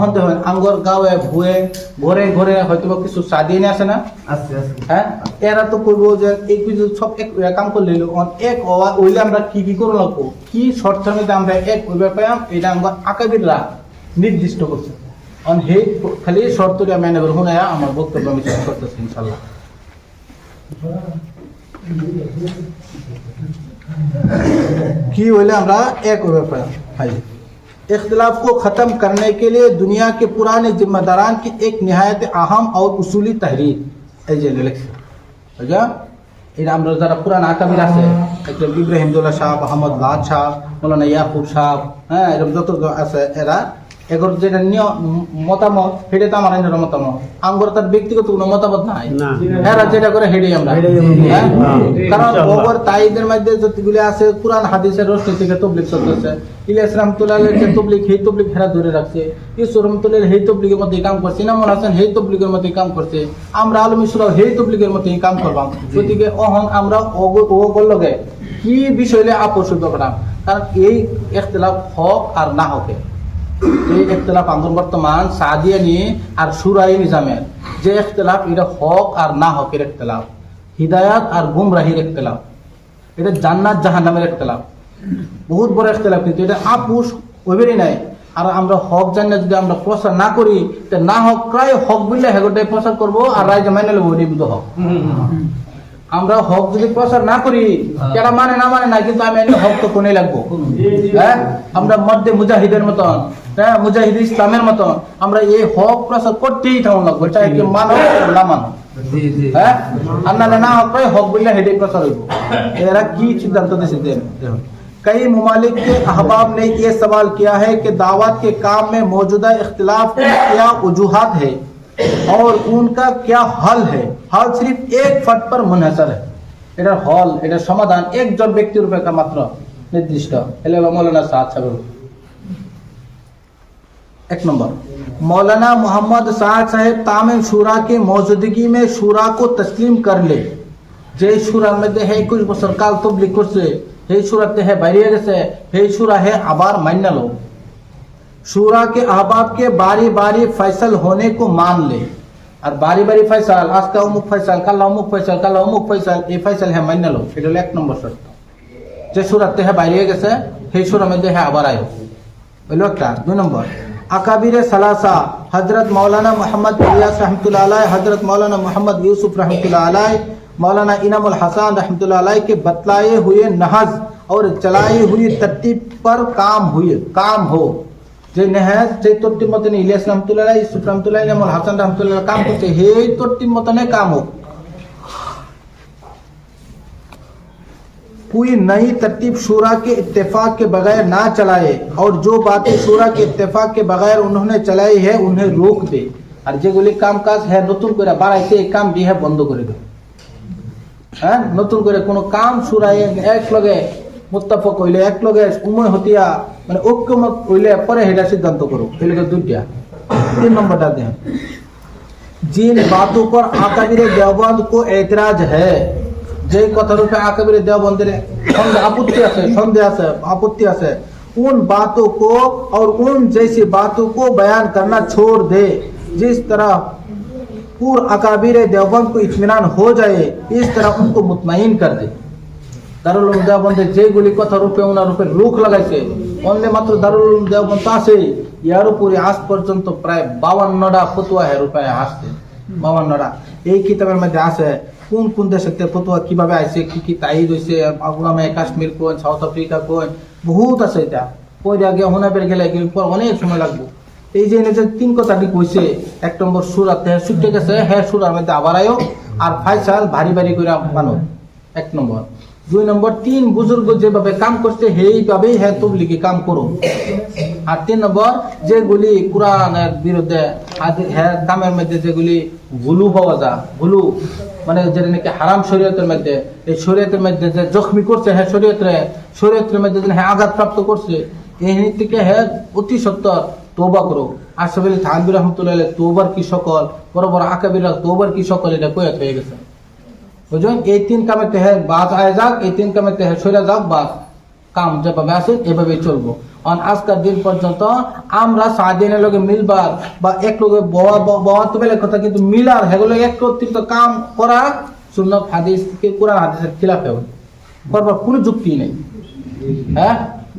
এখন দেখেন আঙ্গর গাঁয়ে ভুয়ে ঘরে ঘরে হয়তো বা কিছু সাদিয়ে নিয়ে আসে না? হ্যাঁ? এরা তো করব যে এই কিছু সব এক কাম করলে এক ওইলে আমরা কি কি করে লাগবো? কি শর্ত মধ্যে আমরা এক ওইবে পাইম এটা আমরা আকাবিররা নির্দিষ্ট করছে। অন হে খালি শর্তটা করে শুনে আমার বক্তব্য আমি শেষ করতেছি ইনশাল্লাহ। কি হইলে আমরা এক ওইবে পাইম হাই इख्तलाफ को ख़त्म करने के लिए दुनिया के पुराने जिम्मेदारान की एक नहायत अहम और उसूली तहरीर এই যে লেখছে বুঝা এটা আমরা যারা পুরান আকাবির আছে একজন ইব্রাহিমদুল্লাহ সাহ আহমদ লাদ শাহ মৌলানা ইয়াকুব সাহ হ্যাঁ এরকম যত আছে এরা এগর যেটা মতামত সেটা তো আমার আইনের মতামত। আমার তার ব্যক্তিগত কোনো মতামত নাই। এরা যেটা করে হেডেই আমরা। হ্যাঁ? কারণ। ওপর তাইদের মধ্যে যতগুলি আছে কোরআন হাদিসের রশ্মি থেকে তবলিক চলতেছে ইলিয়াস যে তবলিক সেই তবলিক হেরা ধরে রাখছে। সেই তবলিকের মধ্যে কাম করছে। ইনামুল হাসান সেই তবলিকের মধ্যে কাম করছে। আমরা আলম ইসরাও সেই তবলিকের মধ্যে কাম করবাম। গতিকে অহন আমরা ওগ- ও বললগে কি বিষয়ে আপোষ পারাম কারণ এই এখতলাফ হক আর না হকে এই এখতলাফ আমার বর্তমান সাদিয়ানি আর সুরাই নিজামের যে এখতলাফ এটা হক আর না হকের এখতলাফ। হিদায়াত আর গুমরাহির এখতলাফ। এটা জান্নাত জাহান্নামের এখতলাফ। বহুত বড় এখতলাফ কিন্তু এটা ওইবেরই নাই। আর আমরা হক জান্নাত যদি আমরা প্রচার না করি তা না হক প্রায় হক বললে হেগোটাই প্রচার করব আর রায় মাইনে নেব হক। আমরা হক যদি প্রচার না করি কেটা মানে না মানে না কিন্তু আমি হক তো কোনে লাগবো? হ্যাঁ? আমরা মধ্যে মুজাহিদের মতন। হ্যাঁ মুজাহিদ ইসলামের মতন আমরা এই হক প্রচার করতেই থাকুন লাগবো চাই কি মানো আর না মানো জি জি হ্যাঁ আর নাহলে না হক পাই হক বললে হেডে প্রচার হইব এরা কি সিদ্ধান্ত দিয়েছে দেখুন कई ममालिक के अहबाब ने ये सवाल किया है कि दावत के काम में मौजूदा इख्तिलाफ की क्या वजूहत है और उनका क्या हल है हल सिर्फ एक फट पर मुनहसर है এটার হল এটার সমাধান একজন ব্যক্তির উপর একটা মাত্র নির্দিষ্ট এলে মৌলানা সাদ সাহেব एक नंबर। मौलाना मोहम्मद साद साहेब तामिम शुरा की मौजूदगी में शुरा को तस्लीम कर ले। जय शुरा में दे है कुछ सरकार तुम लिखो से। हे शुरा, ते है बैरियर से। हे शुरा, है आबार मान लो। शुरा के अहबाब के बारी बारी फैसल होने को मान ले। और बारी बारी फैसल, आज का अमुक फैसल, कल अमुक फैसल, कल अमुक फैसल, ये फैसल है मान लो। फिर एक नंबर शर्त जे सूरत है बैरियर से। हे शुरा में दे है आबार आयो। बोलो एक दो नंबर। আকাবির সালাসা হজরত মৌলানা মোহাম্মদ ইলিয়াস रहमतुल्लाह अलैह हजरत मौलाना मोहम्मद यूसुफ रहमतुल्लाह अलैह मौलाना इनामुल हसन रहमतुल्लाह अलैह के बतलाए हुए नहज और चलाई हुई तरतीब पर काम हुए काम हो যে নেহাজ যে তর্তিব মতনে ইলিয়াস রহমতুল্লাহ আলাইহ, ইউসুফ রহমতুল্লাহ আলাইহ, ইনামুল হাসান রহমতুল্লাহ আলাইহ কাম করছে সেই তর্তিব মতনে কাম হোক कोई नई तरतीब शूरा के इत्तेफाक के बगैर ना चलाए और जो बातें शूरा के इत्तेफाक के बगैर उन्होंने चलाई है उन्हें रोक दे আর যেগুলি কাম কাজ হ্যাঁ নতুন করে বাড়াইতে এই কাম দিয়ে বন্ধ করে দেবে হ্যাঁ নতুন করে কোনো কাম সুরাই এক লগে মুত্তাফক হইলে এক লগে উময় হতিয়া মানে ঐক্যমত হইলে পরে হেটা সিদ্ধান্ত করো এগুলো দুইটা তিন নম্বরটা দেন जिन बातों पर आकाबिर देवबंद को एतराज है যে কথার উপরে আকাবির দেওবন্দের সন্দেহ আপত্তি আছে সন্দেহ আছে আপত্তি আছে उन बातों को और उन जैसी बातों को बयान करना छोड़ दे जिस तरह पूर अकाबिर देवबंद को इत्मीनान हो जाए इस तरह उनको मुतमईन कर दे দারুল উলুম দেওবন্দের যেগুলি কথা রূপে ওনার রূপে রুখ লাগাইছে অন্য মাত্র দারুল উলুম দেওবন্দ আছে ইয়ার উপরে আজ পর্যন্ত প্রায় বাউান্নটা ফতুয়া হের রূপে আসছে বাউান্নটা এই কিতাবের মধ্যে আছে কোন কোন দেশের ফতুয়া কীভাবে আইছে কি কি তাই হয়েছে আগুনামে কাশ্মীর কোন সাউথ আফ্রিকা কোন, বহুত আছে এটা কই আগে হোনাবের গেলে পর অনেক সময় লাগবে। এই যে এনে যে তিন কথাটি কইছে এক নম্বর সুরাতে ছুটে গেছে হ্যাঁ সুরার মধ্যে আবার আয়ো আর ফাইসাল ভারী ভারী করে মানো এক নম্বর দুই নম্বর তিন বুজুর্গ যেভাবে কাম করছে সেইভাবেই হ্যাঁ তবলিগে কাম করো আর তিন নম্বর যেগুলি কোরআনের বিরুদ্ধে হ্যাঁ কামের মধ্যে যেগুলি ভুলু পাওয়া যায় ভুলু মানে যেটা নাকি হারাম শরীয়তের মধ্যে, এই শরীয়তের মধ্যে যে জখমি করছে হ্যাঁ শরীয়তরে, শরীয়তের মধ্যে হ্যাঁ আঘাত প্রাপ্ত করছে, এই থেকে হ্যাঁ অতি সত্তর তোবা করো। আশরাফ আলী থানবির রহমতুল্লাহ তোবার কি সকল? বড় বড় আকাবিরা তোবার কি সকল, এটা কয়ে হয়ে গেছে। বুঝলেন? এই তিন কামে তেহে বাদ আয় যাক, এই তিন কামে তেহে সরে যাক বা কাম যেভাবে আছে, এভাবেই চলবো। অন দিন পর্যন্ত আমরা স্বাধীনের লগে মিলবার বা এক লগে বওয়া কথা, কিন্তু মিলার হেগুলো একত্রিত কাম করা সুন্নত হাদিস কোরআন হাদিসের খিলাফে করবার কোনো যুক্তি নেই। হ্যাঁ?